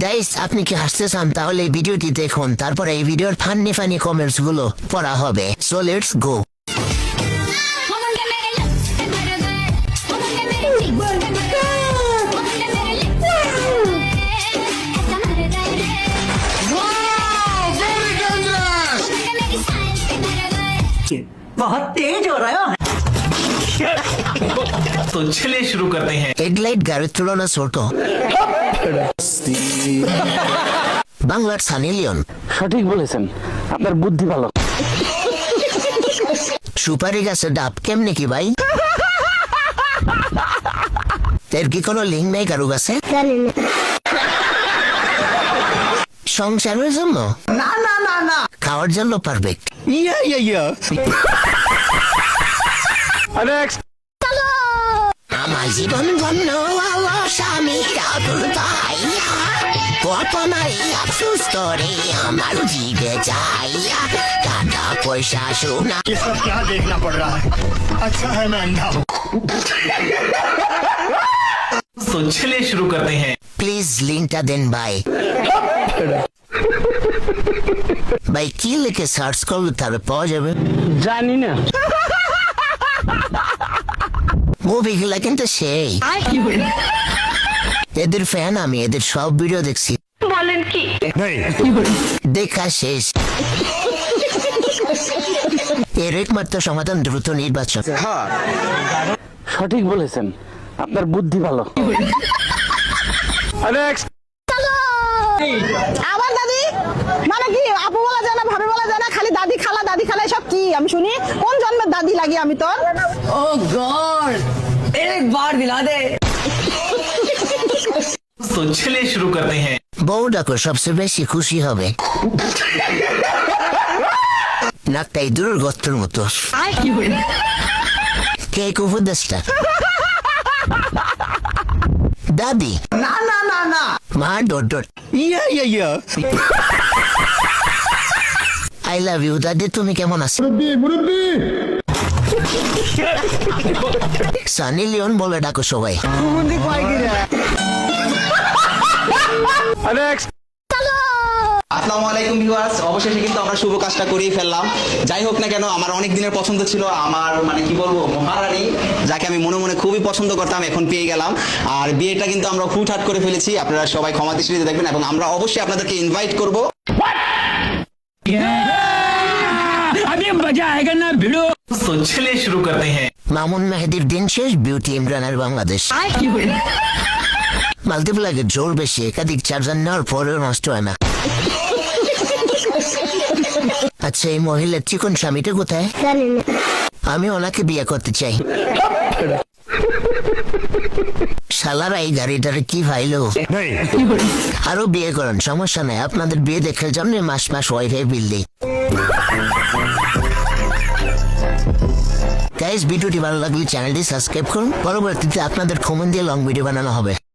Guys আপনি কি হাসতে চান তাহলে এই ভিডিওটি দেখুন তারপরে এই ভিডিওর ফান্নি ফানি কমেন্টস গুলো পড়া হবে সো লেটস গো वो मुंडे मेरे लिप्स पे मर गए वो मुंडे मेरे cheeks पे मर गए वो मुंडे मेरे lips पे मर गए ऐसा मर गए रे मुंडे मेरी style पे मर गए बहुत तेज हो रहा है तो चलिए शुरू करते हैं হেডলাইট গাড়ির তুলনা ছোট বাংলার সানিলিয়ন সঠিক বলেছেন। আপনার বুদ্ধি ভালো। সুপারি গাছের ডাব কেমনে কি ভাই? এর কি কোনো লিঙ্ক নেই কারু গাছে সংসারের জন্য না না না না। খাওয়ার জন্য পারফেক্ট ইয়া ইয়া ইয়া। জীবন গণ্য স্বামী কত নারী আফসুস করে আমার জিগে যাইয়া টাকা পয়সা শোনা ये सब क्या देखना पड़ रहा है अच्छा है मैं अंधा हूँ तो चलिए शुरू करते हैं প্লিজ লিঙ্কটা দেন ভাই ভাই কি লিখে সার্চ করলে তাহলে পাওয়া যাবে জানি না মুভিগুলা কিন্তু সেই। এদের ফ্যান আমি এদের সব ভিডিও দেখছি। नहीं দেখা শেষ। এর একমাত্র সমাধান দ্রুত নির্বাচন সঠিক বলেছেন। আপনার বুদ্ধি ভালো। আমার দাদি মানে কি আপু বলা যায় না ভাবি বলা যায় না খালি দাদি খালা দাদি খালা কি আমি শুনি কোন জন্মের দাদি লাগি আমি তোর ओ गॉड एक बार दिला दे तो चलिए शुरू करते हैं বউ ডাকো সবচেয়ে বেশি খুশি হবে নাকটাই দূরের গত্তর মতো কে কুফুদাসটা দাদি ना ना ना ना মা ডট ডট या या या আই লাভ ইউ দাদি তুমি কেমন আছো? সানি লিওন বলে ডাকো সবাই। আসসালামু আলাইকুম অবশেষে কিন্তু আমরা শুভ কাজটা করেই ফেললাম। যাই হোক না কেন আমার অনেক দিনের পছন্দ ছিল আমার মানে কি বলব মহারানী যাকে আমি মনে মনে খুবই পছন্দ করতাম এখন পেয়ে গেলাম। আর বিয়েটা কিন্তু আমরা হুটহাট করে ফেলেছি আপনারা সবাই ক্ষমা দেখবেন এবং আমরা অবশ্যই আপনাদেরকে ইনভাইট করব। মজা আয়েগা না ভিড়ো তো চলিয়ে শুরু করতে হ্যাঁ মামুন মেহেদির দিন শেষ বিউটি ইমরানের বাংলাদেশ। মাল্টিপ্লাকে জোর বেশি একাধিক চার্জার নেওয়ার পরেও নষ্ট হয় না। আচ্ছা এই মহিলার চিকন স্বামীটা কোথায়? আমি ওনাকে বিয়ে করতে চাই। সালার এই গাড়িটার কি ভাইলো? আরও বিয়ে করেন সমস্যা নাই। আপনাদের বিয়ে দেখার জন্য মাস মাস ওয়াইফাই বিল দিই। গাইজ ভিডিওটি ভালো লাগলে চ্যানেলটি সাবস্ক্রাইব করুন। পরবর্তীতে আপনাদের কমেন্ট দিয়ে লং ভিডিও বানানো হবে।